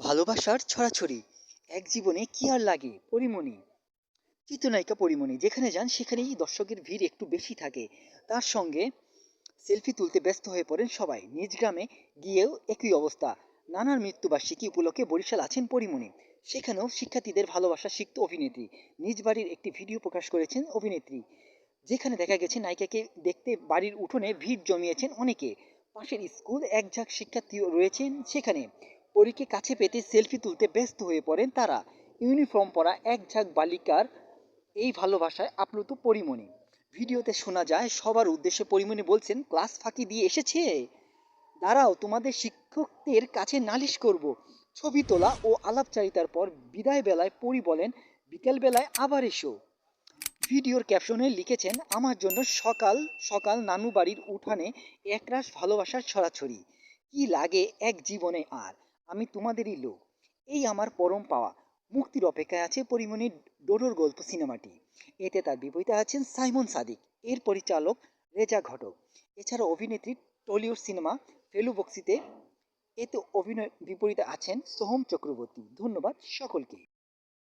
ভালোবাসার ছড়াছড়ি। এক জীবনে কি আর লাগে পরিমণি? চিত্রনায়িকা পরিমণি, যেখানে যান সেখানেই দর্শকের ভিড় একটু বেশি থাকে। তার সঙ্গে সেলফি তুলতে ব্যস্ত হয়ে পড়েন সবাই। নিজ গ্রামে গিয়েও একই অবস্থা। নানার মৃত্যুবার্ষিকী উপলক্ষে বরিশাল আছেন পরিমণি। সেখানেও শিক্ষার্থীদের ভালোবাসা শিখত অভিনেত্রী। নিজ বাড়ির একটি ভিডিও প্রকাশ করেছেন অভিনেত্রী। যেখানে দেখা গেছে, নায়িকাকে দেখতে বাড়ির উঠোনে ভিড় জমিয়েছেন অনেকে। পাশের স্কুল এক ঝাঁক শিক্ষার্থী রয়েছেন সেখানে। পরীকে কাছে পেতে সেলফি তুলতে ব্যস্ত হয়ে পড়েন তারা। ইউনিফর্ম পরা এক ঝাঁক বালিকার এই ভালোবাসায় আপ্লুত পরিমণি। ভিডিওতে শোনা যায়, সবার উদ্দেশ্যে পরিমণি বলছেন, ক্লাস ফাঁকি দিয়ে এসেছে? দাঁড়াও, তোমাদের শিক্ষকদের কাছে নালিশ করব। ছবি তোলা ও আলাপচারিতার পর বিদায় বেলায় পরি বলেন, বিকেল বেলায় আবার এসো। ভিডিওর ক্যাপশনে লিখেছেন, আমার জন্য সকাল সকাল নানু বাড়ির উঠানে একরাশ ভালোবাসার ছড়াছড়ি। কি লাগে এক জীবনে আর? আমি তোমাদেরই লোক। এই আমার পরম পাওয়া। মুক্তির অপেক্ষায় আছে পরিমণির ডোডোর গল্প সিনেমাটি। এতে তার বিপরীতে আছেন সাইমন সাদিক, এর পরিচালক রেজা ঘটক। এছাড়া অভিনেত্রী টলিউড সিনেমা ফেলু বক্সিতে এতে অভিনয় বিপরীতে আছেন সোহম চক্রবর্তী। ধন্যবাদ সকলকে।